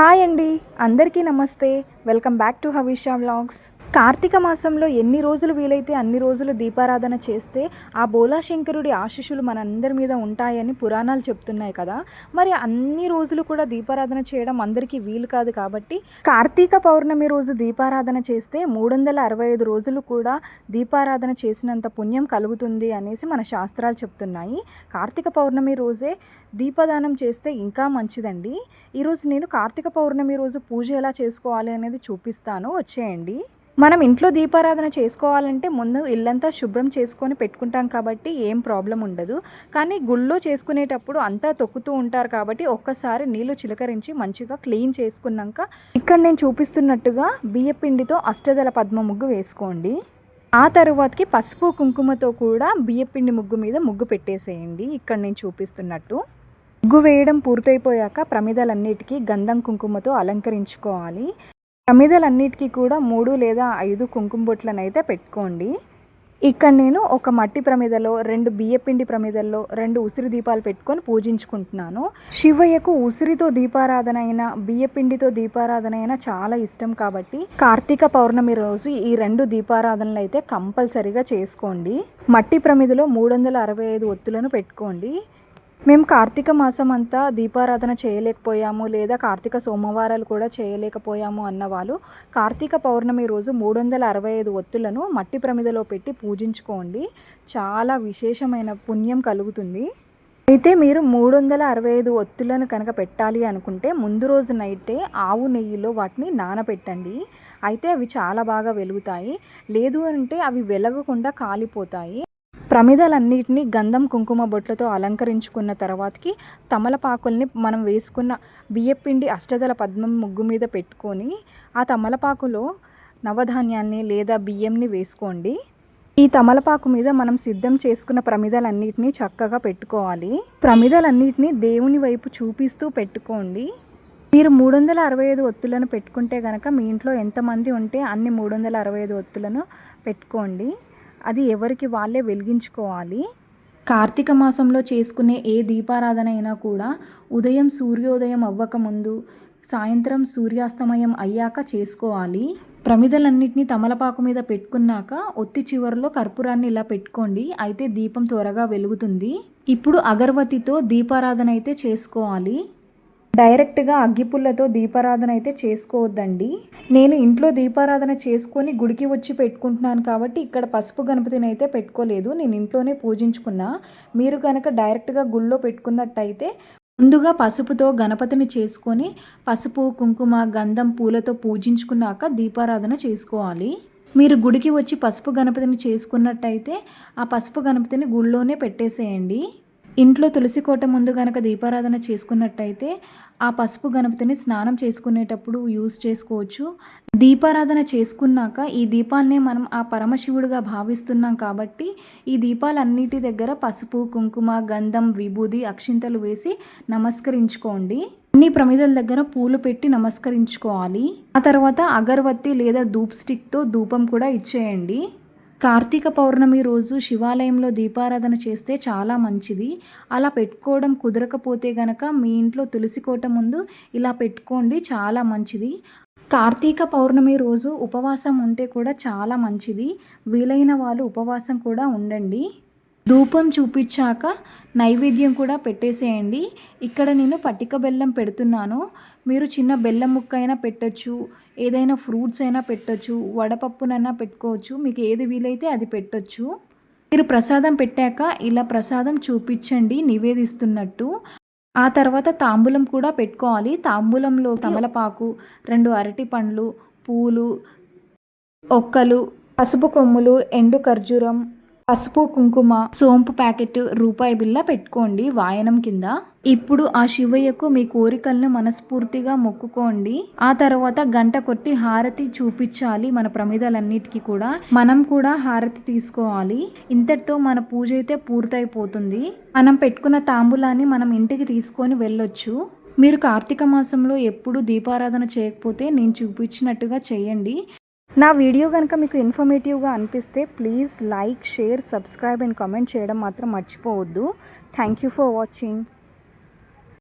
Hi అండి అందరికీ నమస్తే. Welcome back to Havisha vlogs. Karthika మాసంలో ఎన్ని రోజులు వీలైతే అన్ని రోజులు దీపారాధన చేస్తే ఆ బోలాశంకరుడి ఆశీస్సులు మనందరి మీద ఉంటాయని పురాణాలు చెప్తున్నాయి కదా. మరి అన్ని రోజులు కూడా దీపారాధన చేయడం అందరికీ వీలు కాదు కాబట్టి కార్తీక పౌర్ణమి రోజు దీపారాధన చేస్తే మూడు వందల అరవై ఐదు రోజులు కూడా దీపారాధన చేసినంత పుణ్యం కలుగుతుంది అనేసి మన శాస్త్రాలు చెప్తున్నాయి. కార్తీక పౌర్ణమి రోజే దీపదానం చేస్తే ఇంకా మంచిదండి. ఈరోజు నేను కార్తీక పౌర్ణమి రోజు పూజ ఎలా చేసుకోవాలి అనేది చూపిస్తాను. వచ్చేయండి. మనం ఇంట్లో దీపారాధన చేసుకోవాలంటే ముందు ఇల్లంతా శుభ్రం చేసుకొని పెట్టుకుంటాం కాబట్టి ఏం ప్రాబ్లం ఉండదు. కానీ గుళ్ళో చేసుకునేటప్పుడు అంతా తొక్కుతూ ఉంటారు కాబట్టి ఒక్కసారి నీళ్ళు చిలకరించి మంచిగా క్లీన్ చేసుకున్నాక ఇక్కడ నేను చూపిస్తున్నట్టుగా బియ్యపిండితో అష్టదల పద్మ ముగ్గు వేసుకోండి. ఆ తరువాతకి పసుపు కుంకుమతో కూడా బియ్యపిండి ముగ్గు మీద ముగ్గు పెట్టేసేయండి. ఇక్కడ నేను చూపిస్తున్నట్టు ముగ్గు వేయడం పూర్తయిపోయాక ప్రమిదలన్నిటికీ గంధం కుంకుమతో అలంకరించుకోవాలి. ప్రమిదలన్నిటికీ కూడా మూడు లేదా ఐదు కుంకుమ బొట్లను అయితే పెట్టుకోండి. ఇక్కడ నేను ఒక మట్టి ప్రమిదలో రెండు బియ్యపిండి ప్రమిదల్లో రెండు ఉసిరి దీపాలు పెట్టుకొని పూజించుకుంటున్నాను. శివయ్యకు ఉసిరితో దీపారాధన అయినా బియ్యపిండితో దీపారాధన అయినా చాలా ఇష్టం కాబట్టి కార్తీక పౌర్ణమి రోజు ఈ రెండు దీపారాధనలు అయితే కంపల్సరిగా చేసుకోండి. మట్టి ప్రమిదలో మూడు వందల అరవై ఐదు ఒత్తులను పెట్టుకోండి. మేము కార్తీక మాసం అంతా దీపారాధన చేయలేకపోయాము లేదా కార్తీక సోమవారాలు కూడా చేయలేకపోయాము అన్నవాళ్ళు. కార్తీక పౌర్ణమి రోజు మూడు వందల అరవై ఐదు ఒత్తులను మట్టి ప్రమిదలో పెట్టి పూజించుకోండి. చాలా విశేషమైన పుణ్యం కలుగుతుంది. అయితే మీరు మూడు వందల అరవై ఐదు ఒత్తులను కనుక పెట్టాలి అనుకుంటే ముందు రోజు నైటే ఆవు నెయ్యిలో వాటిని నానబెట్టండి. అయితే అవి చాలా బాగా వెలుగుతాయి. లేదు అంటే అవి వెలగకుండా కాలిపోతాయి. ప్రమిదలన్నిటినీ గంధం కుంకుమ బొట్లతో అలంకరించుకున్న తర్వాతకి తమలపాకుల్ని మనం వేసుకున్న బియ్యపిండి అష్టదల పద్మం ముగ్గు మీద పెట్టుకొని ఆ తమలపాకులో నవధాన్యాన్ని లేదా బియ్యంని వేసుకోండి. ఈ తమలపాకు మీద మనం సిద్ధం చేసుకున్న ప్రమిదలన్నిటినీ చక్కగా పెట్టుకోవాలి. ప్రమిదలన్నిటినీ దేవుని వైపు చూపిస్తూ పెట్టుకోండి. మీరు మూడు వందల అరవై ఐదు ఒత్తులను పెట్టుకుంటే కనుక మీ ఇంట్లో ఎంతమంది ఉంటే అన్ని మూడు వందల అరవై ఐదు ఒత్తులను పెట్టుకోండి. అది ఎవరికి వాళ్ళే వెలిగించుకోవాలి. కార్తీక మాసంలో చేసుకునే ఏ దీపారాధన అయినా కూడా ఉదయం సూర్యోదయం అవ్వకముందు సాయంత్రం సూర్యాస్తమయం అయ్యాక చేసుకోవాలి. ప్రమిదలన్నింటినీ తమలపాకు మీద పెట్టుకున్నాక ఒత్తి చివరిలో కర్పూరాన్ని ఇలా పెట్టుకోండి. అయితే దీపం త్వరగా వెలుగుతుంది. ఇప్పుడు అగరవతితో దీపారాధన అయితే చేసుకోవాలి. డైరెక్ట్గా అగ్గిపుల్లతో దీపారాధన అయితే చేసుకోవద్దండి. నేను ఇంట్లో దీపారాధన చేసుకొని గుడికి వచ్చి పెట్టుకుంటున్నాను కాబట్టి ఇక్కడ పసుపు గణపతిని అయితే పెట్టుకోలేదు. నేను ఇంట్లోనే పూజించుకున్నా. మీరు కనుక డైరెక్ట్గా గుళ్ళో పెట్టుకున్నట్టయితే ముందుగా పసుపుతో గణపతిని చేసుకొని పసుపు కుంకుమ గంధం పూలతో పూజించుకున్నాక దీపారాధన చేసుకోవాలి. మీరు గుడికి వచ్చి పసుపు గణపతిని చేసుకున్నట్టయితే ఆ పసుపు గణపతిని గుళ్ళోనే పెట్టేసేయండి. ఇంట్లో తులసి కోట ముందు గనక దీపారాధన చేసుకున్నట్టయితే ఆ పసుపు గణపతిని స్నానం చేసుకునేటప్పుడు యూజ్ చేసుకోవచ్చు. దీపారాధన చేసుకున్నాక ఈ దీపాలనే మనం ఆ పరమశివుడిగా భావిస్తున్నాం కాబట్టి ఈ దీపాలన్నిటి దగ్గర పసుపు కుంకుమ గంధం విభూది అక్షింతలు వేసి నమస్కరించుకోండి. అన్ని ప్రమిదల దగ్గర పూలు పెట్టి నమస్కరించుకోవాలి. ఆ తర్వాత అగరవత్తి లేదా ధూప్ స్టిక్తో ధూపం కూడా ఇచ్చేయండి. కార్తీక పౌర్ణమి రోజు శివాలయంలో దీపారాధన చేస్తే చాలా మంచిది. అలా పెట్టుకోవడం కుదరకపోతే గనక మీ ఇంట్లో తులసి కోట ముందు ఇలా పెట్టుకోండి చాలా మంచిది. కార్తీక పౌర్ణమి రోజు ఉపవాసం ఉంటే కూడా చాలా మంచిది. వీలైన వాళ్ళు ఉపవాసం కూడా ఉండండి. ధూపం చూపించాక నైవేద్యం కూడా పెట్టేసేయండి. ఇక్కడ నేను పట్టిక బెల్లం పెడుతున్నాను. మీరు చిన్న బెల్లం ముక్క అయినా పెట్టచ్చు ఏదైనా ఫ్రూట్స్ అయినా పెట్టచ్చు వడపప్పునైనా పెట్టుకోవచ్చు మీకు ఏది వీలైతే అది పెట్టచ్చు. మీరు ప్రసాదం పెట్టాక ఇలా ప్రసాదం చూపించండి నివేదిస్తున్నట్టు. ఆ తర్వాత తాంబూలం కూడా పెట్టుకోవాలి. తాంబూలంలో తమలపాకు రెండు అరటి పండ్లు పూలు ఒక్కలు పసుపు కొమ్ములు ఎండు ఖర్జూరం పసుపు కుంకుమ సోంపు ప్యాకెట్ రూపాయి బిల్ల పెట్టుకోండి వాయనం కింద. ఇప్పుడు ఆ శివయ్యకు మీ కోరికలను మనస్ఫూర్తిగా మొక్కుకోండి. ఆ తర్వాత గంట కొట్టి హారతి చూపించాలి మన ప్రమిదలన్నిటికీ కూడా. మనం కూడా హారతి తీసుకోవాలి. ఇంతటితో మన పూజ అయితే పూర్తయిపోతుంది. మనం పెట్టుకున్న తాంబూలాన్ని మనం ఇంటికి తీసుకొని వెళ్ళొచ్చు. మీరు కార్తీక మాసంలో ఎప్పుడు దీపారాధన చేయకపోతే నేను చూపించినట్టుగా చేయండి. నా వీడియో కనుక మీకు ఇన్ఫర్మేటివ్గా అనిపిస్తే please like share subscribe and comment చేయడం మాత్రం మర్చిపోవద్దు. Thank you for watching